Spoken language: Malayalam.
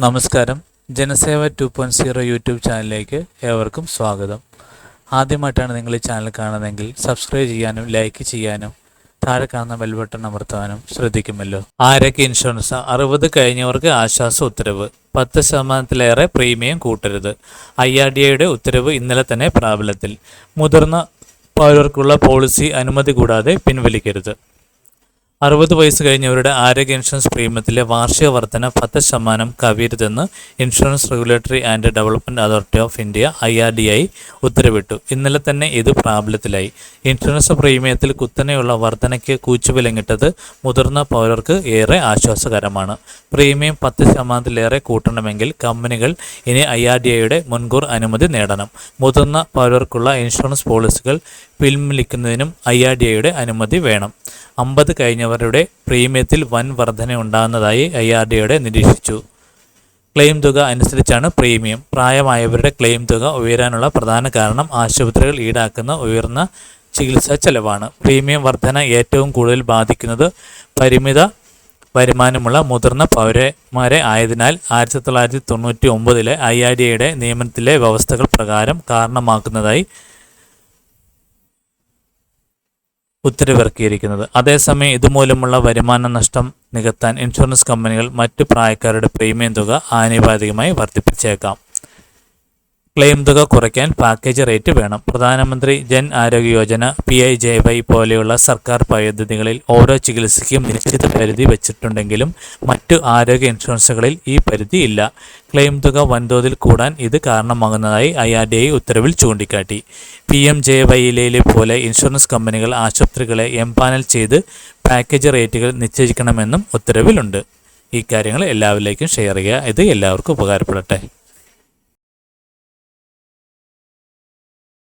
നമസ്കാരം. Janaseva two point zero YouTube ചാനലിലേക്ക് ഏവർക്കും സ്വാഗതം. ആദ്യമായിട്ടാണ് നിങ്ങൾ ഈ ചാനൽ കാണുന്നതെങ്കിൽ സബ്സ്ക്രൈബ് ചെയ്യാനും ലൈക്ക് ചെയ്യാനും താഴെ കാണുന്ന ബെൽ ബട്ടൺ അമർത്താനും ശ്രദ്ധിക്കുമല്ലോ. ആരൊക്കെ ഇൻഷുറൻസ് അറുപത് കഴിഞ്ഞവർക്ക് ആശ്വാസ ഉത്തരവ്. പത്ത് ശതമാനത്തിലേറെ പ്രീമിയം കൂട്ടരുത്. ഐ ആർ ഡി ഐയുടെ ഉത്തരവ് ഇന്നലെ തന്നെ പ്രാബല്യത്തിൽ. മുതിർന്ന പൗരർക്കുള്ള പോളിസി അനുമതി കൂടാതെ പിൻവലിക്കരുത്. അറുപത് വയസ്സ് കഴിഞ്ഞവരുടെ ആരോഗ്യ ഇൻഷുറൻസ് പ്രീമിയത്തിലെ വാർഷിക വർധന പത്ത് ശതമാനം കവിയരുതെന്ന് insurance regulatory and development authority of India I R D I ഉത്തരവിട്ടു. ഇന്നലെ തന്നെ ഇത് പ്രാബല്യത്തിലായി. ഇൻഷുറൻസ് പ്രീമിയത്തിൽ കുത്തനെയുള്ള വർധനയ്ക്ക് കൂച്ചുവിലങ്ങിട്ടത് മുതിർന്ന പൗരർക്ക് ഏറെ ആശ്വാസകരമാണ്. പ്രീമിയം പത്ത് ശതമാനത്തിലേറെ കൂട്ടണമെങ്കിൽ കമ്പനികൾ ഇനി ഐ ആർ ഡി ഐയുടെ മുൻകൂർ അനുമതി നേടണം. മുതിർന്ന പൗരർക്കുള്ള ഇൻഷുറൻസ് പോളിസികൾ പിൻവലിക്കുന്നതിനും ഐ ആർ ഡി ഐയുടെ അനുമതി വേണം. അമ്പത് കഴിഞ്ഞവരുടെ പ്രീമിയത്തിൽ വൻ വർധന ഉണ്ടാകുന്നതായി ഐ ആർ ഡി ഐയുടെ നിരീക്ഷിച്ചു. ക്ലെയിം തുക അനുസരിച്ചാണ് പ്രീമിയം. പ്രായമായവരുടെ ക്ലെയിം തുക ഉയരാനുള്ള പ്രധാന കാരണം ആശുപത്രികൾ ഈടാക്കുന്ന ഉയർന്ന ചികിത്സാ ചെലവാണ്. പ്രീമിയം വർധന ഏറ്റവും കൂടുതൽ ബാധിക്കുന്നത് പരിമിത വരുമാനമുള്ള മുതിർന്ന പൗരന്മാരെ ആയതിനാൽ ആയിരത്തി തൊള്ളായിരത്തി തൊണ്ണൂറ്റി ഒമ്പതിലെ ഐ ആർ ഡി നിയമനത്തിലെ വ്യവസ്ഥകൾ പ്രകാരം കാരണമാക്കുന്നതായി ഉത്തരവിറക്കിയിരിക്കുന്നത്. അതേസമയം ഇതുമൂലമുള്ള വരുമാന നഷ്ടം നികത്താൻ ഇൻഷുറൻസ് കമ്പനികൾ മറ്റു പ്രായക്കാരുടെ പ്രീമിയം തുക ആനുപാതികമായി വർദ്ധിപ്പിച്ചേക്കാം. ക്ലെയിം തുക കുറയ്ക്കാൻ പാക്കേജ് റേറ്റ് വേണം. Pradhanmantri Jan Arogya Yojana P I J Y പോലെയുള്ള സർക്കാർ പദ്ധതികളിൽ ഓരോ ചികിത്സയ്ക്കും നിശ്ചിത പരിധി വെച്ചിട്ടുണ്ടെങ്കിലും മറ്റു ആരോഗ്യ ഇൻഷുറൻസുകളിൽ ഈ പരിധി ഇല്ല ക്ലെയിം തുക വൻതോതിൽ കൂടാൻ ഇത് കാരണമാകുന്നതായി ഐ ആർ ഡി ഐ ഉത്തരവിൽ ചൂണ്ടിക്കാട്ടി. പി എം ജെ വൈയിലെ പോലെ ഇൻഷുറൻസ് കമ്പനികൾ ആശുപത്രികളെ എംപാനൽ ചെയ്ത് പാക്കേജ് റേറ്റുകൾ നിശ്ചയിക്കണമെന്നും ഉത്തരവിലുണ്ട്. ഈ കാര്യങ്ങൾ എല്ലാവരിലേക്കും ഷെയർ ചെയ്യുക. ഇത് എല്ലാവർക്കും ഉപകാരപ്പെടട്ടെ.